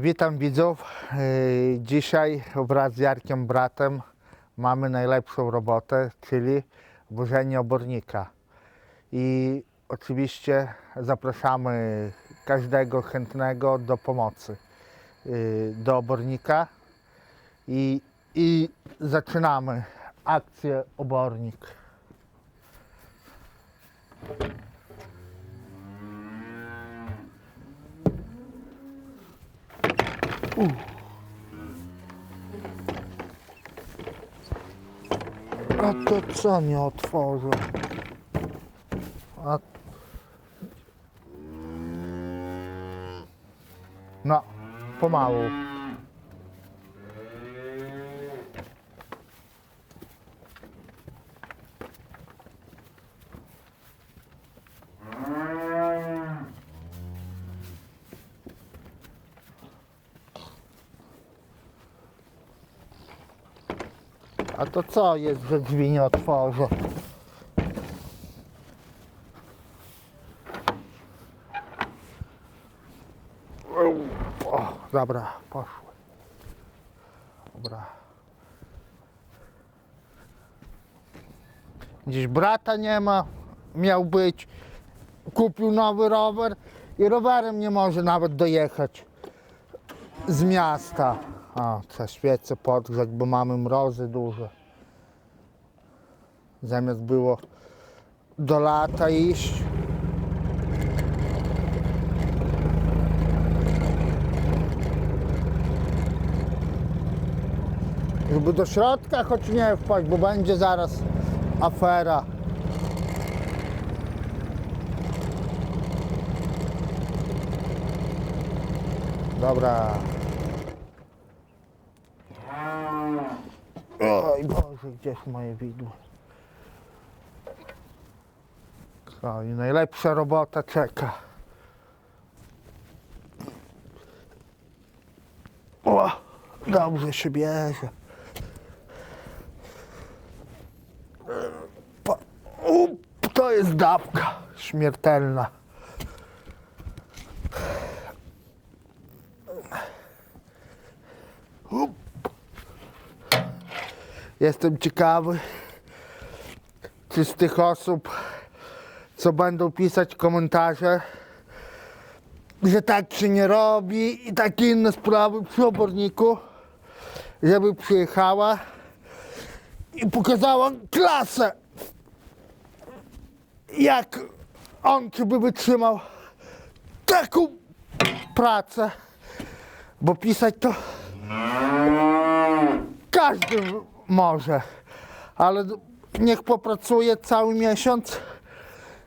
Witam widzów. E, Dzisiaj wraz z Jarkiem bratem mamy najlepszą robotę, czyli włożenie obornika. I oczywiście zapraszamy każdego chętnego do pomocy e, do obornika i, i zaczynamy akcję obornik. A to co nie otworzę? A... No, pomału. A to co jest, że drzwi nie otworzę? O, dobra, poszły. Dobra. Dziś brata nie ma, miał być. Kupił nowy rower i rowerem nie może nawet dojechać z miasta. A, trzeba świecę podgrzać, bo mamy mrozy duże. Zamiast było do lata iść. Żeby do środka choć nie wpaść, bo będzie zaraz afera. Dobra. Oj Boże, gdzieś moje widło? Co, i najlepsza robota czeka. O, dobrze się bierze. Up, to jest dawka śmiertelna. Up. Jestem ciekawy, czy z tych osób, co będą pisać komentarze, że tak się nie robi i takie inne sprawy przy oborniku, żeby przyjechała i pokazała klasę, jak on czy by wytrzymał taką pracę, bo pisać to każdy może, ale niech popracuje cały miesiąc,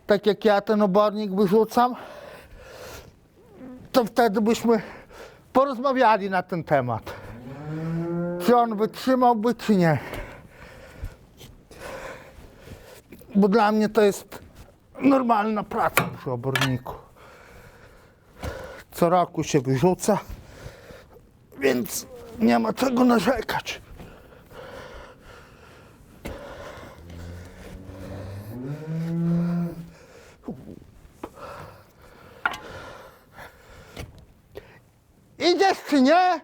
tak jak ja ten obornik wyrzucam, to wtedy byśmy porozmawiali na ten temat. Czy on wytrzymałby, czy nie. Bo dla mnie to jest normalna praca przy oborniku. Co roku się wyrzuca, więc nie ma czego narzekać. Czy nie?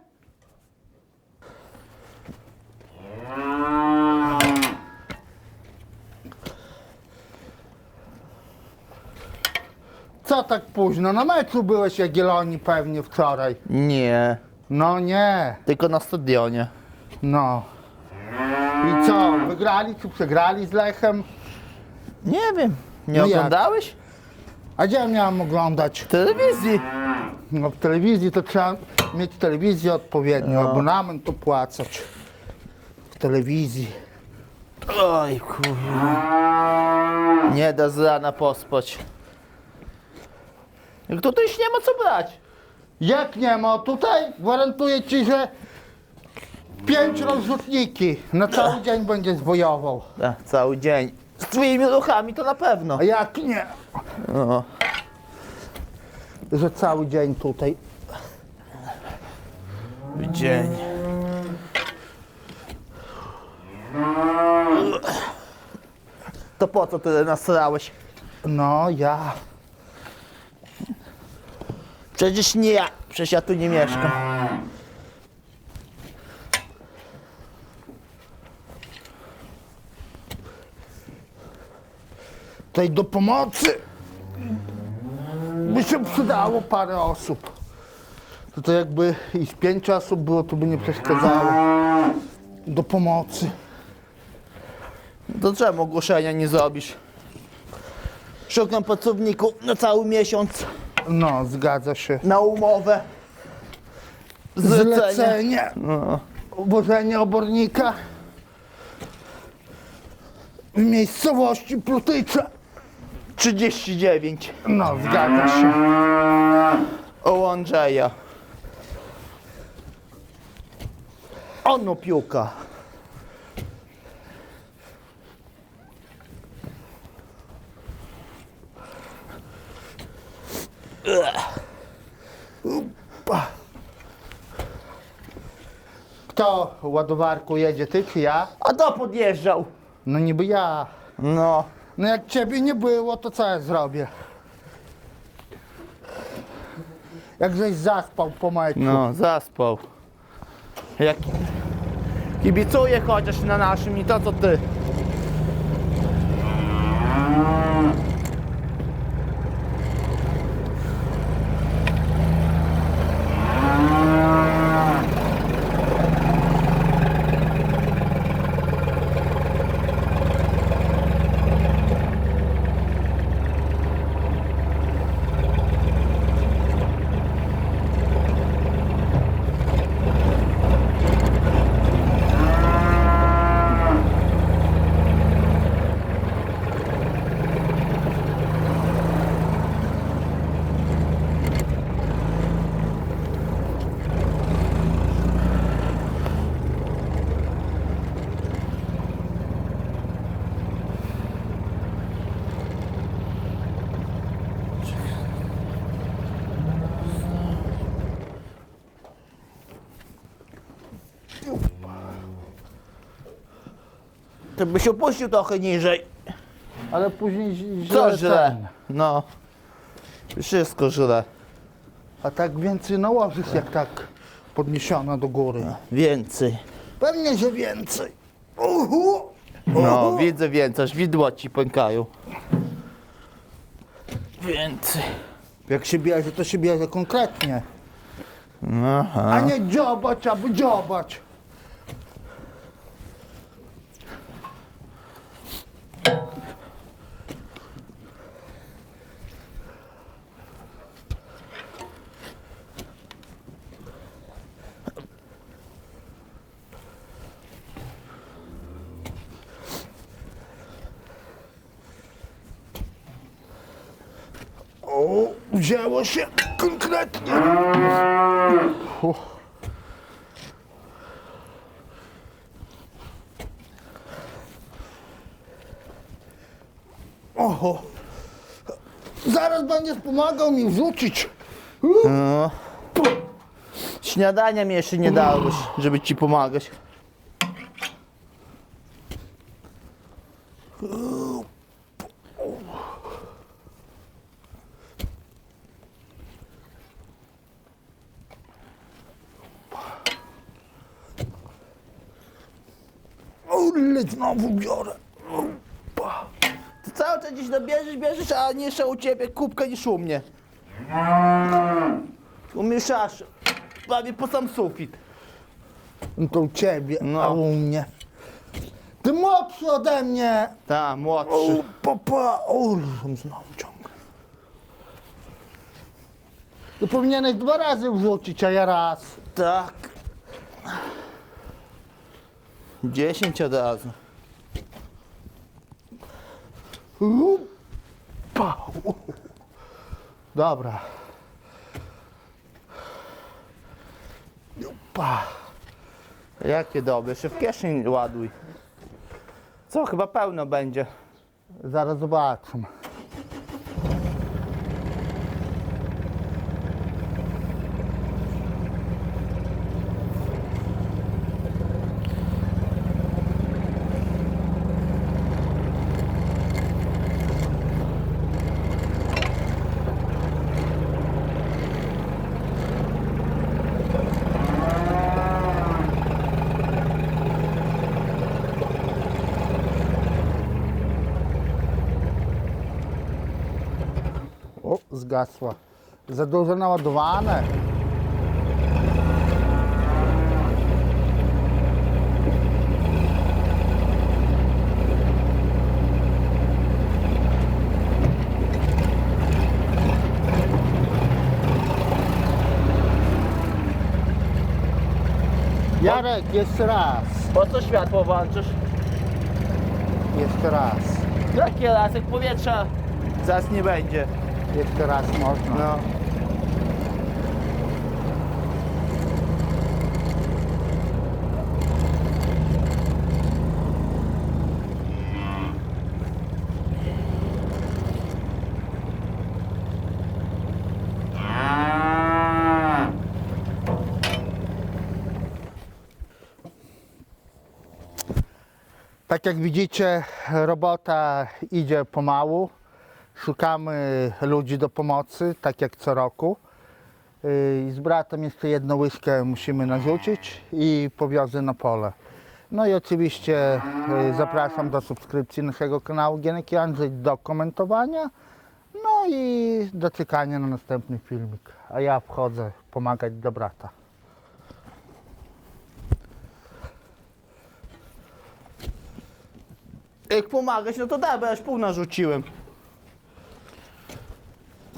Co tak późno? Na meczu byłeś Jagiellonii pewnie wczoraj. Nie, No nie, tylko na stadionie. no. I co, wygrali czy przegrali z Lechem? Nie wiem. Nie No jak? oglądałeś? A gdzie ja miałem oglądać? W telewizji. No w telewizji to trzeba mieć telewizję odpowiednio, No. abonament opłacać. W telewizji. Oj kurwa. Nie da z rana pospać. Jak tutaj już nie ma co brać. Jak nie ma, tutaj gwarantuję ci, że pięć rozrzutniki na cały dzień będzie zwojował. A, cały dzień. Z twoimi ruchami to na pewno. A jak nie, No. Że cały dzień tutaj. Dzień. To po co tyle nasrałeś? No ja. Przecież nie ja, przecież ja tu nie mieszkam. Tej do pomocy by się przydało parę osób. To, to jakby i z pięć osób było, to by nie przeszkadzało. Do pomocy. To czemu ogłoszenia nie zrobisz? Szukam pracowników na cały miesiąc, No, zgadza się. na umowę. Zlecenie. Zlecenie. No. Obłożenie obornika w miejscowości Plutycze. 39. No, zgadza się. O Andrzeja. Ono piłka. Kto ładowarku jedzie, ty czy ja? A to podjeżdżał. No niby ja. No. No jak ciebie nie było, to co ja zrobię? Jak żeś zaspał po meczu. No, zaspał. Jak kibicuje chociaż na naszym i to co ty. Ty byś opuścił trochę niżej. Ale później ź- Co źle źle? ten. No. Wszystko źle. A tak więcej nałożysz jak tak podniesiona do góry. Więcej. Pewnie, że więcej. Uhu. No, widzę więcej, aż widła ci pękają. Więcej. Jak się bierze, to się bierze konkretnie. Aha. A nie dziobać albo dziobać. O, wzięło się konkretnie. Oho. Zaraz będziesz pomagał mi wrzucić. No. Śniadania mi jeszcze nie dałeś, żeby ci pomagać. Ale znowu biorę. Ty cały czas gdzieś dobierzesz, bierzesz, a nie jeszcze u ciebie kubka niż u mnie. Umieszasz prawie po sam sufit. No to u ciebie, No. a u mnie. Ty młodszy ode mnie. Tak, O, młodszy. papa, o, znowu ciągle. Ty powinieneś dwa razy wrzucić, a ja raz. Tak. Dziesięć od razu. Upa. Dobra. Upa. Jakie dobre, jeszcze w kieszeń ładuj. Co, chyba pełno będzie. Zaraz zobaczymy. Zgasła. Za dużo naładowane. Jarek, jeszcze raz. Po co światło włączysz? Jeszcze raz. Jaki lasek powietrza? Zaraz nie będzie. Jeszcze raz można. No. Tak jak widzicie, robota idzie pomału. Szukamy ludzi do pomocy, tak jak co roku. I z bratem jeszcze jedną łyżkę musimy narzucić i powiozę na pole. No i oczywiście yy, zapraszam do subskrypcji naszego kanału Gienek i Andrzej, do komentowania, no i do czekania na następny filmik. A ja wchodzę pomagać do brata. Jak pomagać, no to da, bo ja już pół narzuciłem.